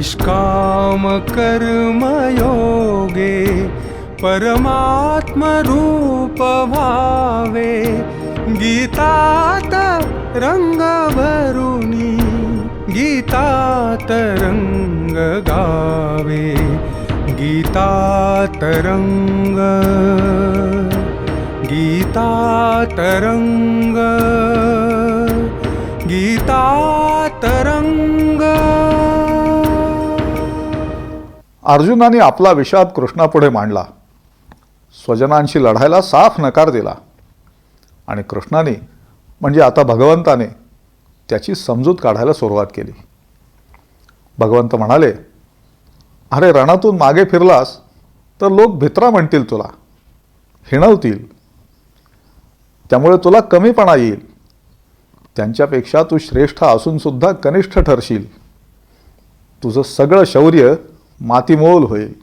निष्कर्मयोगे परमात्मरूप भावे गीता गीतातरङ्ग तरङ्गगावे गीता तरङ्गीता तरङ्गीता अर्जुनाने आपला विषाद कृष्णापुढे मांडला. स्वजनांशी लढायला साफ नकार दिला. आणि कृष्णाने म्हणजे आता भगवंताने त्याची समजूत काढायला सुरुवात केली. भगवंत म्हणाले अरे रणातून मागे फिरलास तर लोक भित्रा म्हणतील तुला. हिणवतील. त्यामुळे तुला कमीपणा येईल. त्यांच्यापेक्षा तू श्रेष्ठ असूनसुद्धा कनिष्ठ ठरशील. तुझं सगळं शौर्य मातीमोल होईल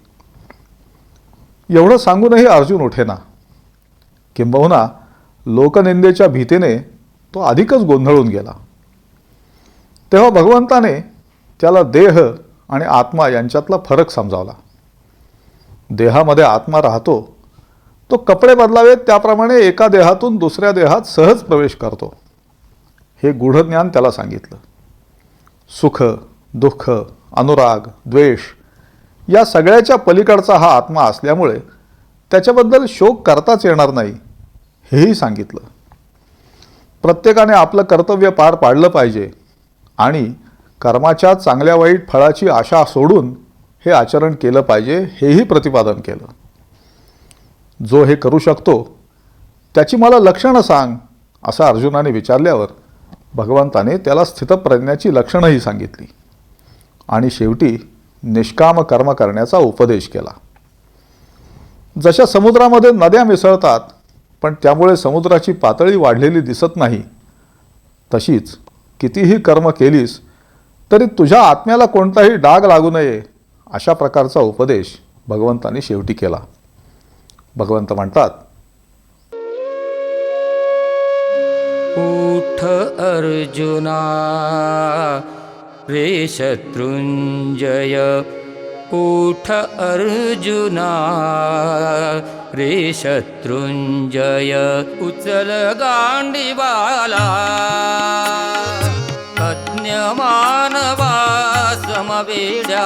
एवढं सांगूनही अर्जुन उठेना. किंबहुना लोकनिंदेच्या भीतीने तो अधिकच गोंधळून गेला. तेव्हा भगवंताने त्याला देह आणि आत्मा यांच्यातला फरक समजावला. देहामध्ये आत्मा राहतो तो कपडे बदलावेत त्याप्रमाणे एका देहातून दुसऱ्या देहात सहज प्रवेश करतो. हे गूढ ज्ञान त्याला सांगितलं. सुख दुःख अनुराग द्वेष या सगळ्याच्या पलीकडचा हा आत्मा असल्यामुळे त्याच्याबद्दल शोक करताच येणार नाही हेही सांगितलं. प्रत्येकाने आपलं कर्तव्य पार पाडलं पाहिजे आणि कर्माच्या चांगल्या वाईट फळाची आशा सोडून हे आचरण केलं पाहिजे हेही प्रतिपादन केलं. जो हे करू शकतो त्याची मला लक्षणं सांग असं अर्जुनाने विचारल्यावर भगवंताने त्याला स्थितप्रज्ञाची लक्षणंही सांगितली. आणि शेवटी निष्काम कर्म करण्याचा उपदेश केला. जशा समुद्रामध्ये नद्या मिसळतात पण त्यामुळे समुद्राची पातळी वाढलेली दिसत नाही तशीच कितीही कर्म केलीस तरी तुझ्या आत्म्याला कोणताही डाग लागू नये अशा प्रकारचा उपदेश भगवंताने शेवटी केला. भगवंत म्हणतात उठ अर्जुना शत्रुञ्जय उठ अर्जुना रे शत्रुञ्जय प्रेषत्रुञ्जय उचलगाण्डिबाला अन्यमानवा समवेडा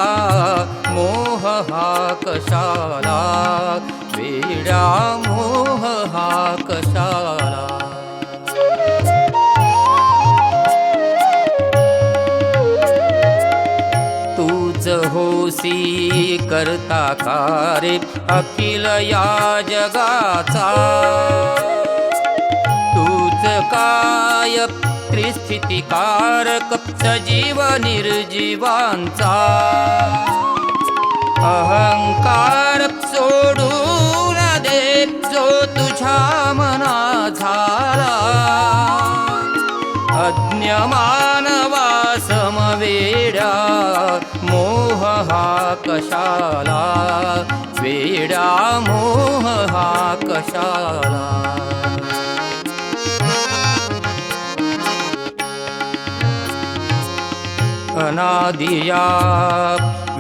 मोहाकशाला वीड्या मोहाकशाला होसी करता कारे अखिल या जगाचा. तूच काय त्रिस्थितिकारक सजीव निर्जीवांचा. अहंकार सोडून दे जो तुझ्या मना झाला. अज्ञमानवा समवेड कशाला? वेड्या मोह हा कशाला? अनादिया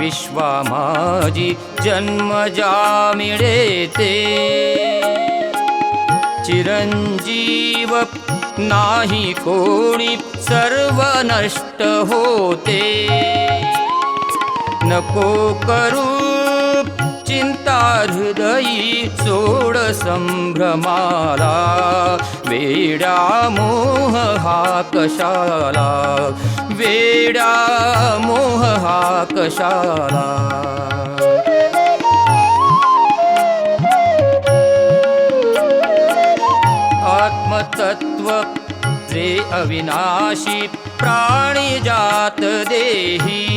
विश्वा माझी जन्मजा मिळेते चिरंजीव नाही कोणी सर्व नष्ट होते. नको करू. चिंता हृदयी सोड संभ्रमाला. वेडा मोह हा कशाला? वेडा मोह हा कशाला? आत्मतत्व जे अविनाशी प्राणी जात देही.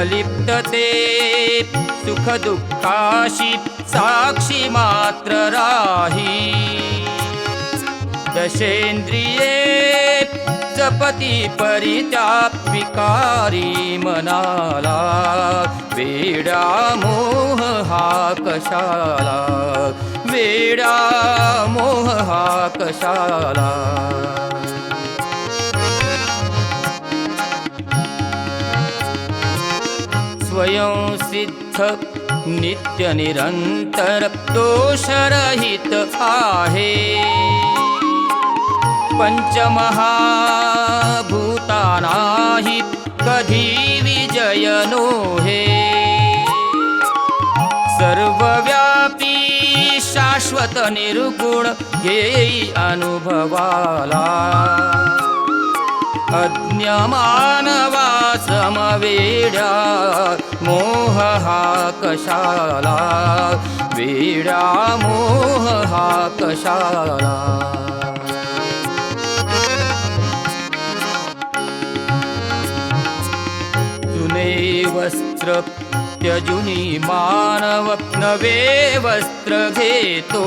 अलिप्तते सुख दुःखाशी साक्षी मात्र राही। दशेंद्रिये जपती परित्यापिकारी मनाला वेडा मोह हा कशाला वेडा मोह हा कशाला। स्वयं सिद्ध नित्य निरंतर दोषरहित आहे. पंचमहाभूतानाही कधी विजय नो हे सर्वव्यापी शाश्वत निर्गुण घेई अनुभवाला. समवेड्या मोह हा कशाला वेड्या मोह हा कशाला जुने वस्त्र त्यजुनी मानव नवे वस्त्र घेतो।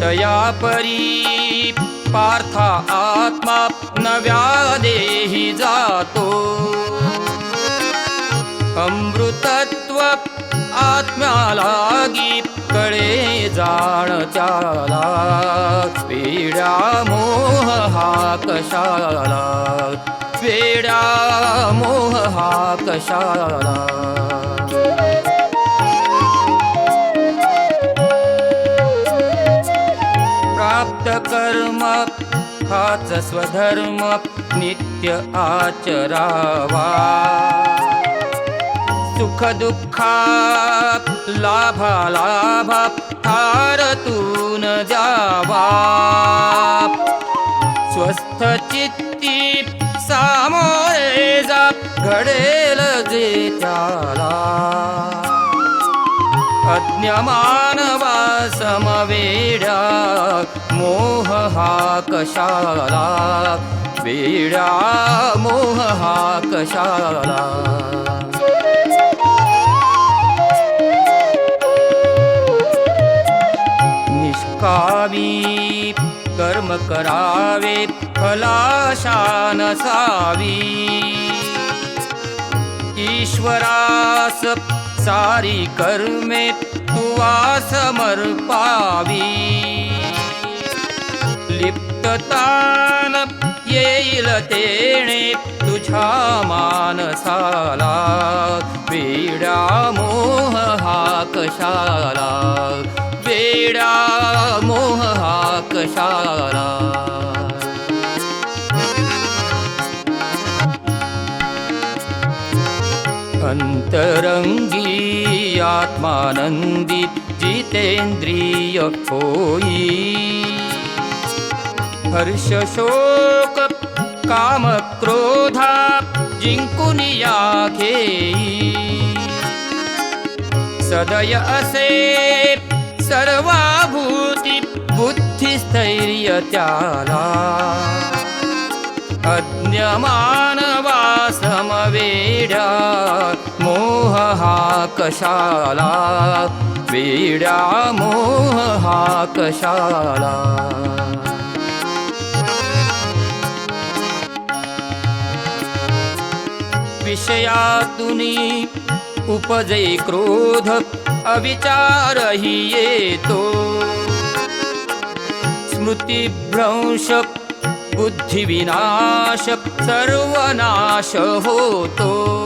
तया परी पार्था आत्मा नव्या देही जातो। अमृतत्व आत्म्यालागी कळे जाण चाला वेड्या मोह हा कशाला वेड्या मोह हा कशाला हाच स्वधर्म नित्य आचरावा. सुख दुःखा लाभा लाभा हारतून जावा. स्वस्थ चित्ती सामोरे जा घडेल जे चाला अज्ञमानवा समवेड्या मोह हा कशाला वेड्या मोह हा कशाला निष्कामी कर्म करावे फलाशा नसावी ईश्वरास सारी कर्मे तुवा समर्पावी लिप्ततान येईल तेणे तुझ्या मानसाला। वेडा मोह हा कशाला। वेडा मोह हा कशाला। अंतरंग त्मानन्दिजितेन्द्रियखोयी हर्षशोककामक्रोधा जिङ्कुनियाके सदय असे सर्वाभूति बुद्धिस्थैर्यत्याला अज्ञमानवा समवेढा मोह हा कशाला? वेड्या मोह हा कशाला? विषयातुनी उपजे क्रोध अविचारही येतो. स्मृतिभ्रंश बुद्धिविनाश सर्वनाश होतो.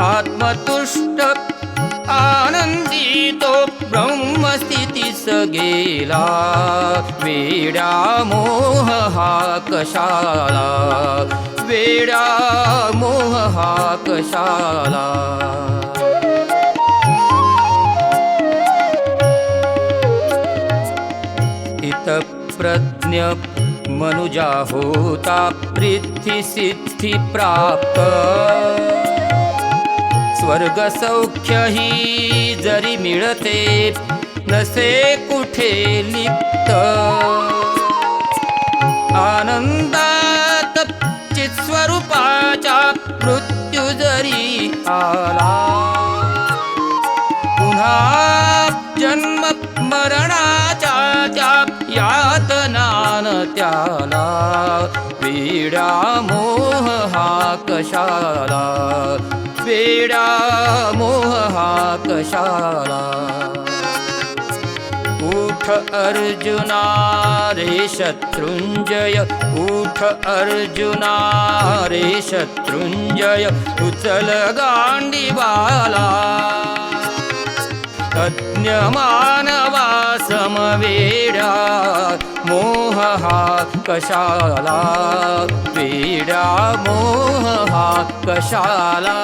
आत्मतुष्ट आनंदी तो ब्रह्मस्थितीस गेला वेड्या मोह हा कशाला वेड्या मोह हा कशाला. प्रज्ञ मनुजा होता पृथ्वी सिद्धी प्राप्त. स्वर्ग सौख्य ही जरी मिळते नसे कुठे लिप्त? आनंदात स्वरूपाचा मृत्यू जरी आला पुन्हा जन्म मरणाच्या त्या यातनान त्याला पीडा मोह हा कशाला? वेड्या मोह हा कशाला? उठ अर्जुना रे शत्रुंजय उठ अर्जुना रे शत्रुंजय उचल गांडीबाला तज्ज्ञ मानवा समवेडा मोह हा कशाला वेडा मोह हा कशाला